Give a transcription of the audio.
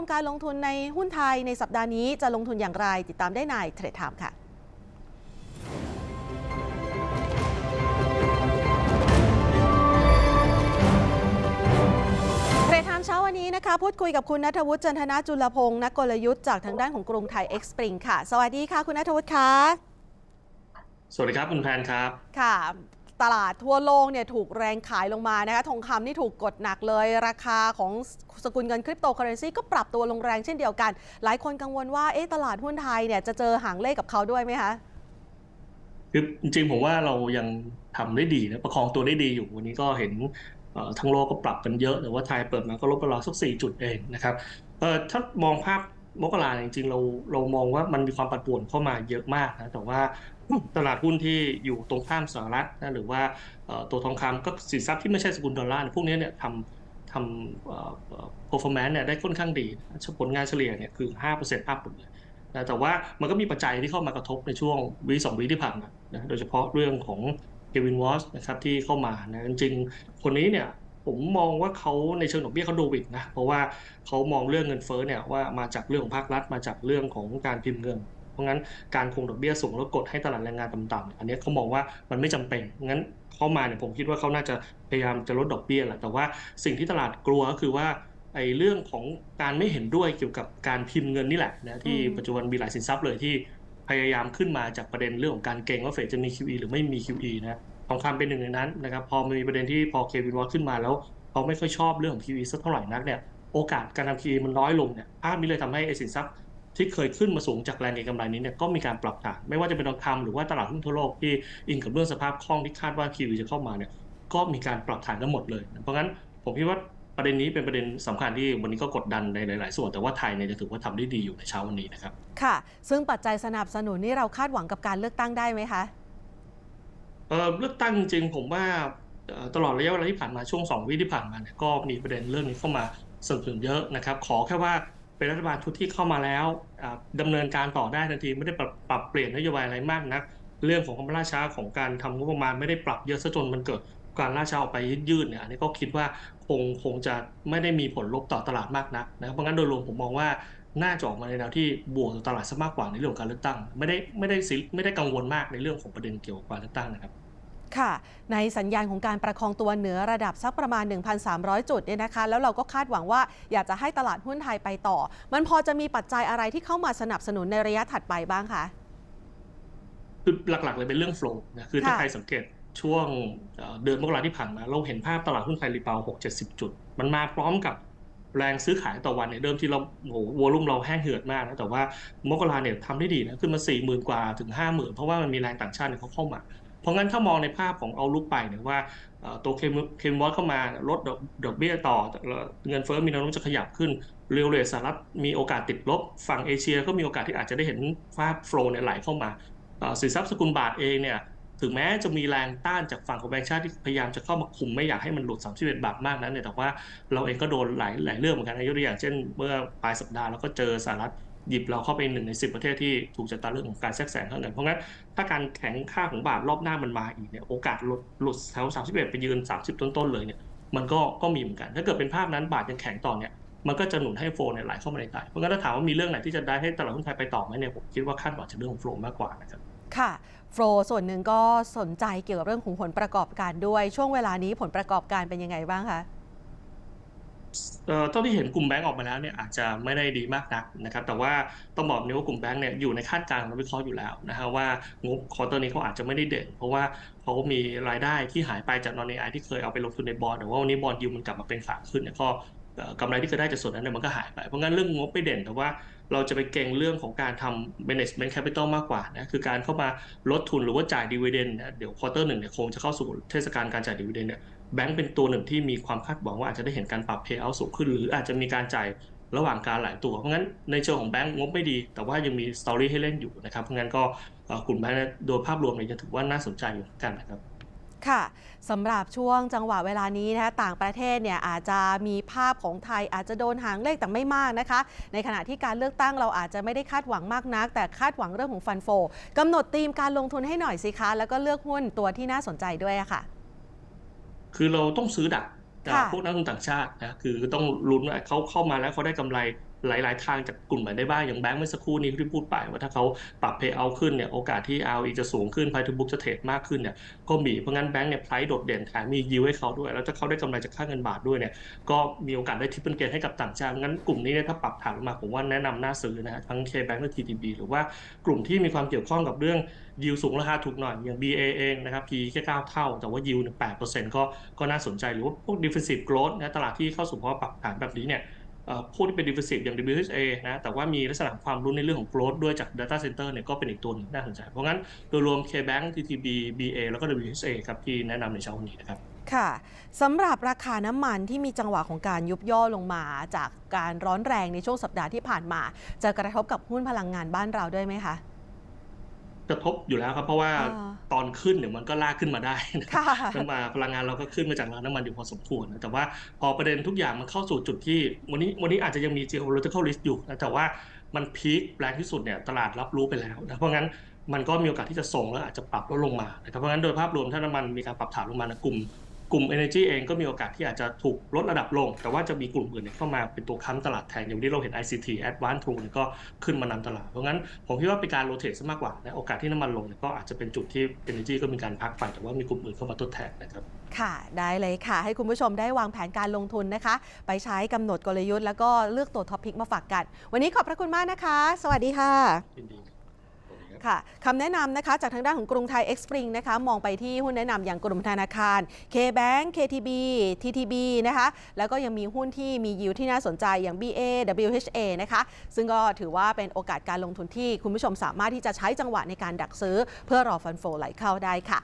มการลงทุนในหุ้นไทยในสัปดาห์นี้จะลงทุนอย่างไร ติดตามได้ในเทรดไทม์ค่ะเทรดไทม์เช้าวันนี้นะคะพูดคุยกับคุณนัทวุฒิจันทนาจุลพงศ์นักกลยุทธ์จากทางด้านของกรุงไทยเอ็กซ์ปริงค่ะ สวัสดีค่ะ คุณนัทวุฒิคะสวัสดีครับ คุณแพนครับ ค่ะ ตลาดทั่วโลกเนี่ยถูกแรงขายลงมานะคะทองคำนี่ถูกกดหนักเลย ราคาของสกุลเงินคริปโตเคอเรนซีก็ปรับตัวลงแรงเช่นเดียวกัน หลายคนกังวลว่าเอ๊ะตลาดหุ้นไทยเนี่ยจะเจอหางเลขกับเขาด้วยไหมคะคือจริงๆผมว่าเรายังทำได้ดีนะประคองตัวได้ดีอยู่วันนี้ก็เห็นทั้งโลกก็ปรับกันเยอะแต่ว่าไทยเปิดมาก็ลบไปราวสักสี่จุดเองนะครับถ้ามองภาพ มกราจริงๆ เราเรามองว่ามันมีความปั่นป่วนเข้ามาเยอะมากนะแต่ว่าตลาดหุ้นที่อยู่ตรงข้ามสหรัฐนะหรือว่าตัวทองคำก็สินทรัพย์ที่ไม่ใช่สกุลดอลลาร์พวกนี้เนี่ยทำทำ performance เนี่ยได้ค่อนข้างดีผลงานเฉลี่ยเนี่ยคือ 5%อัพหมดเลยนะแต่ว่ามันก็มีปัจจัยที่เข้ามากระทบในช่วงวีสองวีที่ผ่านมานะโดยเฉพาะเรื่องของเควินวอชนะครับที่เข้ามานะจริงๆ คนนี้เนี่ย ผมมองว่าเขาในเชิงดอกเบี้ยเขาดูวิกนะ เพราะว่าเขามองเรื่องเงินเฟ้อเนี่ยว่ามาจากเรื่องของภาครัฐมาจากเรื่องของการพิมพ์เงิน เพราะงั้นการคงดอกเบี้ยสูงแล้วกดให้ตลาดแรงงานต่ำๆอันนี้เขามองว่ามันไม่จำเป็นงั้นเข้ามาเนี่ยผมคิดว่าเขาน่าจะพยายามจะลดดอกเบี้ยแหละแต่ว่าสิ่งที่ตลาดกลัวก็คือว่าไอ้เรื่องของการไม่เห็นด้วยเกี่ยวกับการพิมพ์เงินนี่แหละนะที่ปัจจุบันมีหลายสินทรัพย์เลยที่พยายามขึ้นมาจากประเด็นเรื่องของการเก่งว่าเฟดจะมี QE หรือไม่มี QE นะ ทองคำเป็นหนึ่งในนั้นนะครับ พอมีประเด็นที่พอเควินวอตขึ้นมาแล้วเขาไม่ค่อยชอบเรื่องของ QE สักเท่าไหร่นักเนี่ยโอกาสการทำ QE มันน้อยลงเนี่ยภาพนี้เลยทำให้อสินทรัพย์ที่เคยขึ้นมาสูงจากแรงเก็งกำไรนี้เนี่ยก็มีการปรับฐานไม่ว่าจะเป็นทองคำหรือว่าตลาดหุ้นทั่วโลกที่อิงกับเรื่องสภาพคล่องที่คาดว่า QE จะเข้ามาเนี่ยก็มีการปรับฐานกันหมดเลย เพราะงั้นผมคิดว่าประเด็นนี้เป็นประเด็นสำคัญที่วันนี้ก็กดดันในหลาย ๆ ส่วนแต่ว่าไทยเนี่ยจะถือว่าทำได้ดีอยู่ในเช้าวันนี้นะครับค่ะ ซึ่งปัจจัยสนับสนุนนี่เราคาดหวังกับการเลือกตั้งได้ไหมคะ เอ่อเลือกตั้งจริงผมว่าตลอดระยะเวลาที่ผ่านมาช่วงสองวิที่ผ่านมาเนี่ยก็มีประเด็นเรื่องนี้เข้ามาสนับสนุนเยอะนะครับ ขอแค่ว่าเป็นรัฐบาลชุดที่เข้ามาแล้วอ่าดำเนินการต่อได้ทันทีไม่ได้ปรับปรับเปลี่ยนนโยบายอะไรมากนัก เรื่องของความล่าช้าของการทำงบประมาณไม่ได้ปรับเยอะซะจนมันเกิดการล่าช้าออกไปยืดๆเนี่ยอันนี้ก็คิดว่าคงคงจะไม่ได้มีผลลบต่อตลาดมากนักนะครับเพราะงั้นโดยรวมผมมองว่าน่าจะออกมาในแนวที่บวกต่อตลาดซะมากกว่าในเรื่องของการเลือกตั้ง ไม่ได้ไม่ได้ไม่ได้กังวลมากในเรื่องของประเด็นเกี่ยวกับการเลือกตั้งนะครับ ค่ะ ในสัญญาณของการประคองตัวเหนือระดับสักประมาณ 1,300 จุดเนี่ยนะคะ แล้วเราก็คาดหวังว่าอยากจะให้ตลาดหุ้นไทยไปต่อ มันพอจะมีปัจจัยอะไรที่เข้ามาสนับสนุนในระยะถัดไปบ้างคะคือหลักๆเลยเป็นเรื่องโฟล์นะคือถ้าค่ะใครสังเกตช่วงเอ่อเดือนมกราที่ผ่านมา เราเห็นภาพตลาดหุ้นไทยรีบาวหกเจ็ดสิบจุด มันมาพร้อมกับแรงซื้อขายต่อวันเนี่ยเดิมที่เราโอ้โหวอลุ่มเราแห้งเหือดมากนะแต่ว่ามกราเนี่ยทำได้ดีนะขึ้นมาสี่หมื่นกว่าถึงห้าหมื่นเพราะว่ามันมีแรงต่างชาติเนี่ยเขาเข้ามา เพราะงั้นถ้ามองในภาพของเอาลุกไปเนี่ยว่าตัวเคมเคมวอสเข้ามาลดดอกเบี้ยต่อ เงินเฟ้อมีแนวโน้มจะขยับขึ้นเรียลเรทสหรัฐมีโอกาสติดลบ ฝั่งเอเชียก็มีโอกาสที่อาจจะได้เห็นภาพโฟล์เนี่ยไหลเข้ามาสินทรัพย์สกุลบาทเองเนี่ยถึงแม้จะมีแรงต้านจากฝั่งของแบงก์ชาติที่พยายามจะเข้ามาคุมไม่อยากให้มันหลุด 31 บาทมากนั้นเนี่ยแต่ว่าเราเองก็โดนหลายหลายเรื่องเหมือนกันนยกตัวอย่างเช่น เมื่อปลายสัปดาห์เราก็เจอสหรัฐ หยิบเราเข้าไปหนึ่งใน10ประเทศที่ถูกจับตาเรื่องของการแทรกแซงข้างเงินเพราะงั้นถ้าการแข็งค่าของบาทรอบหน้ามันมาอีกเนี่ยโอกาสหลุดหลุดแถว31ไปยืน30ต้นๆเลยเนี่ยมันก็ก็มีเหมือนกัน ถ้าเกิดเป็นภาพนั้นบาทยังแข็งต่อเนี่ยมันก็จะหนุนให้โฟลเนี่ยไหลเข้ามาในไทยเพราะงั้นถ้าถามว่ามีเรื่องไหนที่จะได้ให้ตลาดหุ้นไทยไปต่อไหมเนี่ยผมคิดว่าคาดหวังจากเรื่องของโฟลมากกว่านะครับค่ะโฟลส่วนหนึ่งก็สนใจเกี่ยวกับเรื่องของผลประกอบการด้วยช่วงเวลานี้ผลประกอบการเป็นยังไงบ้างคะ เอ่อเท่าที่เห็นกลุ่มแบงก์ออกมาแล้วเนี่ยอาจจะไม่ได้ดีมากนักนะครับ แต่ว่าต้องบอกนี้ว่ากลุ่มแบงก์เนี่ยอยู่ในคาดการณ์ของนักวิเคราะห์อยู่แล้วนะฮะว่างบควอเตอร์นี้เขาอาจจะไม่ได้เด่น เพราะว่าเขามีรายได้ที่หายไปจากนอนเอไอที่เคยเอาไปลงทุนในบอลแต่ว่าวันนี้บอลยิวมันกลับมาเป็นขาขึ้นเนี่ยก็กำไรที่เคยได้จากส่วนนั้นเนี่ยมันก็หายไป เพราะงั้นเรื่องงบไม่เด่นแต่ว่าเราจะไปเก่งเรื่องของการทำ management capital มากกว่านะคือการเข้ามาลดทุนหรือว่าจ่ายดีเวเดนนะเดี๋ยวควอเตอร์หนึ่งเนี่ยคงจะเข้าสู่เทศกาลการจ่ายดีเวเดนเนี่ย แบงก์เป็นตัวหนึ่งที่มีความคาดหวังว่าอาจจะได้เห็นการปรับ payout สูงขึ้น หรืออาจจะมีการจ่ายระหว่างการหลายตัว เพราะงั้นในเชิงของแบงก์งบไม่ดี แต่ว่ายังมีสตอรี่ให้เล่นอยู่นะครับ เพราะงั้นก็กลุ่มแบงก์โดยภาพรวมเนี่ยจะถือว่าน่าสนใจอยู่กันนะครับค่ะสำหรับช่วงจังหวะเวลานี้นะคะต่างประเทศเนี่ยอาจจะมีภาพของไทยอาจจะโดนหางเลขแต่ไม่มากนะคะ ในขณะที่การเลือกตั้งเราอาจจะไม่ได้คาดหวังมากนัก แต่คาดหวังเรื่องของฟันโฟกำหนดธีมการลงทุนให้หน่อยสิคะ แล้วก็เลือกหุ้นตัวที่น่าสนใจด้วยะค่ะ คือเราต้องซื้อดักค่ะพวกนักลงทุนต่างชาตินะคือต้องลุ้นว่าเขาเข้ามาแล้วเขาได้กำไร หลาย ๆ ทางจากกลุ่มไหนได้บ้าง อย่างแบงก์เมื่อสักครู่นี้ที่พูดไปว่าถ้าเขาปรับ payout ขึ้นเนี่ยโอกาสที่ ROE จะสูงขึ้น price to book จะเทรดมากขึ้นเนี่ยก็มีเพราะงั้นแบงก์เนี่ย price โดดเด่นแถมมี yield ให้เขาด้วย แล้วถ้าเขาได้กำไรจากค่าเงินบาทด้วยเนี่ยก็มีโอกาสได้ triple gain ให้กับต่างชาติงั้นกลุ่มนี้เนี่ยถ้าปรับฐานมาผมว่าแนะนำน่าซื้อนะฮะทั้ง KBank และ TTB หรือว่ากลุ่มที่มีความเกี่ยวข้องกับเรื่อง yield สูงราคาถูกหน่อยอย่าง BA เองนะครับ P แค่9เท่า แต่ว่า yield เนี่ย8%ก็ก็น่าสนใจหรือว่าพวก defensive growth นะตลาดที่เข้าสู่ภาวะปรับฐานแบบนี้เนี่ย ผู้ที่เป็น defensive อย่าง WHA นะแต่ว่ามีลักษณะความรู้ในเรื่องของ growth ด้วยจาก data center เนี่ยก็เป็นอีกตัวหนึงน่าสนใจ เพราะงั้นโดยรวม KBank TTB BA แล้วก็ WHA ครับที่แนะนำในเช้าวันนี้นะครับค่ะสำหรับราคาน้ำมันที่มีจังหวะของการยุบย่อลงมา จากการร้อนแรงในช่วงสัปดาห์ที่ผ่านมา จะกระทบกับหุ้นพลังงานบ้านเราด้วยไหมคะ กระทบอยู่แล้วครับ เพราะว่าอ่าตอนขึ้นเนี่ยมันก็ลากขึ้นมาได้นะค่ะน้ำมันพลังงานเราก็ขึ้นมาจากร้านน้ำมันอยู่พอสมควรนะแต่ว่าพอประเด็นทุกอย่างมันเข้าสู่จุดที่ วันนี้วันนี้อาจจะยังมี geopolitical risk อยู่นะแต่ว่ามันพีคแรงที่สุดเนี่ยตลาดรับรู้ไปแล้วนะเพราะงั้นมันก็มีโอกาสที่จะส่งแล้วอาจจะปรับลดลงมานะครับเพราะงั้นโดยภาพรวมถ้าน้ำมันมีการปรับฐานลงมานะกลุ่ม กลุ่ม Energy เองก็มีโอกาสที่อาจจะถูกลดระดับลง แต่ว่าจะมีกลุ่มอื่นเนี่ยเข้ามาเป็นตัวค้ำตลาดแทนอย่างวันนี้เราเห็น ICT Advanced True เนี่ยก็ขึ้นมานำตลาด เพราะงั้นผมคิดว่าเป็นการโรเท e ซะมากกว่านะโอกาสที่น้ำมันลงเนี่ยก็อาจจะเป็นจุดที่ Energy ก็มีการพักไป แต่ว่ามีกลุ่มอื่นเข้ามาทดแทนนะครับค่ะได้เลยค่ะ ให้คุณผู้ชมได้วางแผนการลงทุนนะคะ ไปใช้กำหนดกลยุทธ์แล้วก็เลือกตัวท็อปพิกมาฝากกัน วันนี้ขอบพระคุณมากนะคะ สวัสดีค่ะยินดีสวัสดี ค่ะคำแนะนำนะคะจากทางด้านของกรุงไทย X Spring นะคะมองไปที่หุ้นแนะนำอย่างกลุ่มธนาคาร K-Bank KTB TTB นะคะแล้วก็ยังมีหุ้นที่มียิวที่น่าสนใจอย่าง BA WHA นะคะซึ่งก็ถือว่าเป็นโอกาสการลงทุนที่คุณผู้ชมสามารถที่จะใช้จังหวะในการดักซื้อ เพื่อรอฟันโฟไหลเข้าได้ค่ะ